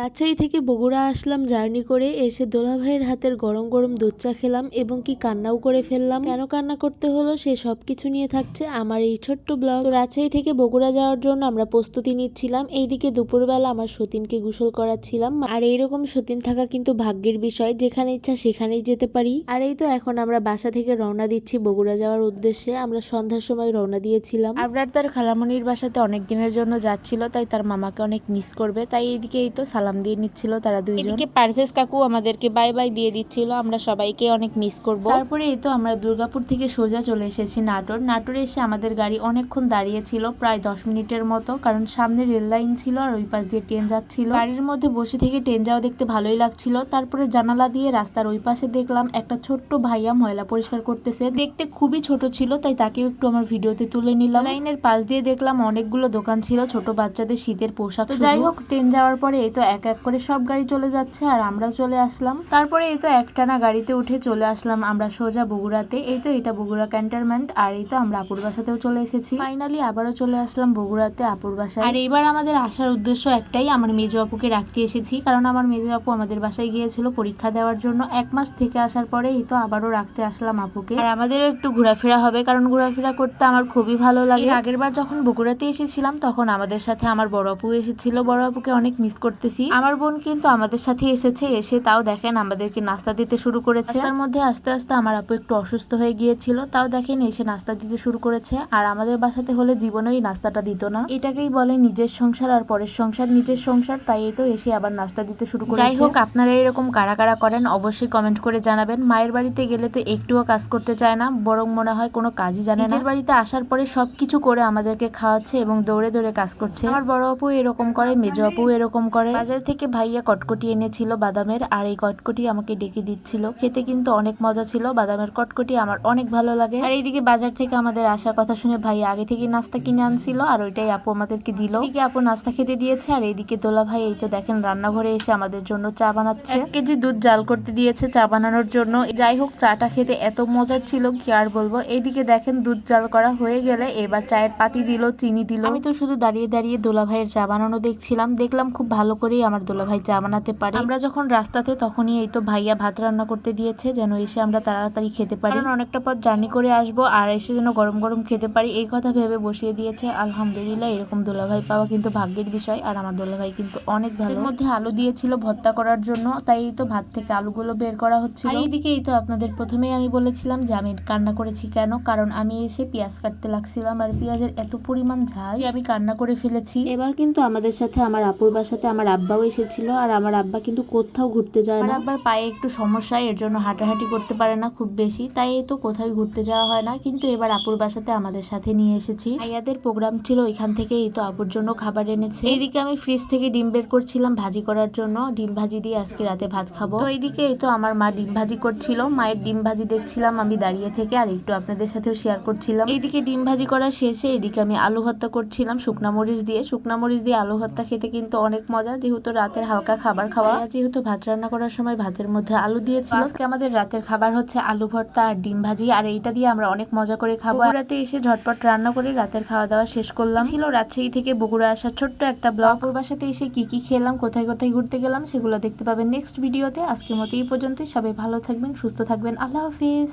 রাজশাহী থেকে বগুড়া আসলাম জার্নি করে, এসে দোলা ভাইয়ের হাতের গরম গরম দুধ চা খেলাম এবং কি কান্নাও করে ফেললাম। কেন কান্না করতে হলো সে সব কিছু নিয়ে থাকছে আমার এই ছোট্ট ব্লগ। রাজশাহী থেকে বগুড়া যাওয়ার জন্য আমরা প্রস্তুতি নিচ্ছিলাম। এইদিকে দুপুরবেলা আমার সতীনকে গোসল করাচ্ছিলাম। আর এইরকম সতীন থাকা কিন্তু ভাগ্যের বিষয়, যেখানে ইচ্ছা সেখানেই যেতে পারি। আর এই তো এখন আমরা বাসা থেকে রওনা দিচ্ছি বগুড়া যাওয়ার উদ্দেশ্যে। আমরা সন্ধ্যার সময় রওনা দিয়েছিলাম। আবরার তার খালামনির বাসাতে অনেক দিনের জন্য যাচ্ছিল, তাই তার মামাকে অনেক মিস করবে। তাই এইদিকে এই তো সালাম দিয়ে নিচ্ছিল তারা দুইজন। এদিকে পারভেজ কাকু আমাদেরকে বাই বাই দিয়ে দিচ্ছিল আমরা সবাইকে অনেক মিস করব। তারপরে এই তো আমরা দুর্গাপুর থেকে সোজা চলে এসেছি নাটোর। নাটোরে এসে আমাদের গাড়ি অনেকক্ষণ দাঁড়িয়ে ছিল প্রায় দশ মিনিটের মতো কারণ সামনে রেল লাইন ছিল আর ওই পাশ দিয়ে ট্রেন যাচ্ছিল। গাড়ির মধ্যে বসে থেকে ট্রেন যাওয়া দেখতে ভালোই লাগছিল। তারপরে জানালা দিয়ে রাস্তার ওই পাশে দেখলাম একটা ছোট্ট ভাইয়া ময়লা পরিষ্কার করতেছে। দেখতে খুবই ছোট ছিল তাই তাকেও একটু আমার ভিডিওতে তুলে নিলাম। লাইনের পাশ দিয়ে দেখলাম অনেকগুলো দোকান ছিল ছোট বাচ্চাদের শীতের পোশাক যাই হোক ট্রেন যাওয়ার পরে এই তো এক এক করে সব গাড়ি চলে যাচ্ছে আর আমরাও চলে আসলাম। তারপরে এই তো একটানা গাড়িতে উঠে চলে আসলাম আমরা সোজা বগুড়াতে। এই তো এটা বগুড়া ক্যান্টনমেন্ট আর এই তো আমরা আপুর বাসাতেও চলে এসেছি। ফাইনালি আবারও চলে আসলাম বগুড়াতে আপুর বাসায়। আর এইবার আমাদের আসার উদ্দেশ্য একটাই, আমার মেজো আপুকে রাখতে এসেছি। কারণ আমার মেজো আপু আমাদের বাসায় গিয়েছিল পরীক্ষা দেওয়ার জন্য। এক মাস থেকে আসার পরে এই তো আবারও রাখতে আসলাম আপুকে। আর আমাদেরও একটু ঘোরাফেরা হবে, কারণ ঘোরাফেরা করতে আমার খুবই ভালো লাগে। আগের বার যখন বগুড়াতে এসেছিলাম, তখন আমাদের সাথে আমার বড় আপু এসেছিল। বড় আপুকে অনেক মিস করতেছি। আমার বোন কিন্তু আমাদের সাথে এসেছে এসে তাও দেখেন আমাদেরকে নাস্তা দিতে শুরু করেছে। তার মধ্যে আস্তে আস্তে আমার আপু একটু অসুস্থ হয়ে গিয়েছিল তাও দেখেন এসে নাস্তা দিতে শুরু করেছে। আর আমাদের বাসাতে হলে জীবনেই নাস্তাটা দিত না। এটাকেই বলে নিজের সংসার আর পরের সংসার নিজের সংসার তাই তো এসে আবার নাস্তা দিতে শুরু করেছে। যাই হোক আপনারা এরকম কারা কারা করেন অবশ্যই কমেন্ট করে জানাবেন। মায়ের বাড়িতে গেলে তো একটুও কাজ করতে চায় না বরং মনে হয় কোনো কাজই জানে না। বাড়িতে আসার পরে সবকিছু করে আমাদেরকে খাওয়াচ্ছে এবং দৌড়ে দৌড়ে কাজ করছে। আমার বড় আপু এরকম করে মেজো আপু এরকম করে। বাজার থেকে ভাইয়া কটকটি এনেছিল বাদামের আর এই কটকটি আমাকে ডেকে দিচ্ছিল। খেতে কিন্তু অনেক মজা ছিল। বাদামের কটকটি আমার অনেক ভালো লাগে। আর এইদিকে বাজার থেকে আমাদের আসার কথা শুনে ভাইয়া আগে থেকে নাস্তা কিনে আনছিল আর ওইটাই আপু আমাদেরকে দিল। এদিকে আপু নাস্তা খেতে দিয়েছে আর এইদিকে দোলা ভাই, এই তো দেখেন রান্নাঘরে এসে আমাদের জন্য চা বানাচ্ছে। এক কেজি দুধ জাল করতে দিয়েছে চা বানানোর জন্য। যাই হোক, চাটা খেতে এত মজার ছিল কি আর বলব? এইদিকে দেখেন দুধ জাল করা হয়ে গেলে এবার চায়ের পাতি দিল, চিনি দিল। আমি তো শুধু দাঁড়িয়ে দাঁড়িয়ে দোলা ভাইয়ের চা বানানো দেখছিলাম। দেখলাম খুব ভালো করেই আমার দোলা ভাই চা বানাতে পারে। আমরা যখন রাস্তাতে তখনই এই তো ভাইয়া ভাত রান্না করতে দিয়েছে যেন এসে আমরা তাড়াতাড়ি খেতে পারি। অনেকটা পথ জার্নি করে আসব আর এসে যেন গরম গরম খেতে পারি এই কথা ভেবে বসিয়ে দিয়েছে। আলহামদুলিল্লাহ এরকম দোলা ভাই পাওয়া কিন্তু ভাগ্যের বিষয় আর আমার দোলা ভাই কিন্তু অনেক ভালো। মধ্যে আলু দিয়েছিল ভর্তা করার জন্য তাই এই তো ভাত থেকে আলুগুলো বের করা হচ্ছিল। এইদিকে এই তো আপনাদের প্রথমেই আমি বলেছিলাম যে আমি কান্না করেছি কেন? কারণ আমি এসে পেঁয়াজ কাটতে লাগছিলাম আর পেঁয়াজের এত পরিমাণ ঝাল আমি কান্না করে ফেলেছি। এবার কিন্তু আমাদের সাথে আমার আপুর বাসাতে আমার আব্বাও এসেছিল আর আমার আব্বা কিন্তু কোথাও ঘুরতে যায় না। আব্বার পায়ে একটু সমস্যা এর জন্য হাঁটাহাঁটি করতে পারে না খুব বেশি তাই তো কোথাও ঘুরতে যাওয়া হয় না কিন্তু এবার আপুর বাসাতে আমাদের সাথে নিয়ে এসেছি। ভাইয়াদের প্রোগ্রাম ছিল ওইখান থেকে এই তো আপুর জন্য খাবার এনেছে। এইদিকে আমি ফ্রিজ থেকে ডিম বের করছিলাম ভাজি করার জন্য ডিম ভাজি দিয়ে আজকে রাতে ভাত খাব। তো এইদিকে এই তো আমার মা ডিম ভাজি করছিল মায়ের ডিম ভাজি দেখছিলাম আমি দাঁড়িয়ে থেকে আর একটু আপনাদের সাথেও শেয়ার করছিলাম। এইদিকে ডিম ভাজি করা শেষে এদিকে আমি আলু ভর্তা করছিলাম শুকনা মরিচ দিয়ে। শুকনা মরিচ দিয়ে আলু ভর্তা খেতে কিন্তু অনেক মজা যেহেতু রাতের হালকা খাবার খাওয়া যেহেতু ভাত রান্না করার সময় ভাতের মধ্যে আলু দিয়েছিল। আজকে আমাদের রাতের খাবার হচ্ছে আলু ভর্তা আর ডিম ভাজি আর এইটা দিয়ে আমরা অনেক মজা করে খাব। রাতে এসে ঝটপট রান্না করে রাতের খাওয়া দাওয়া শেষ করলাম। ছিল রাজশাহী থেকে বগুড়া আসার ছোট্ট একটা ব্লগ। ওর বাসাতে এসে কি কি খেলাম কোথায় কোথায় ঘুরতে গেলাম সেগুলো দেখতে পাবেন নেক্সট ভিডিওতে আজকের মতো এই পর্যন্তই। সবাই ভালো থাকবেন সুস্থ থাকবেন। আল্লাহ হাফিজ।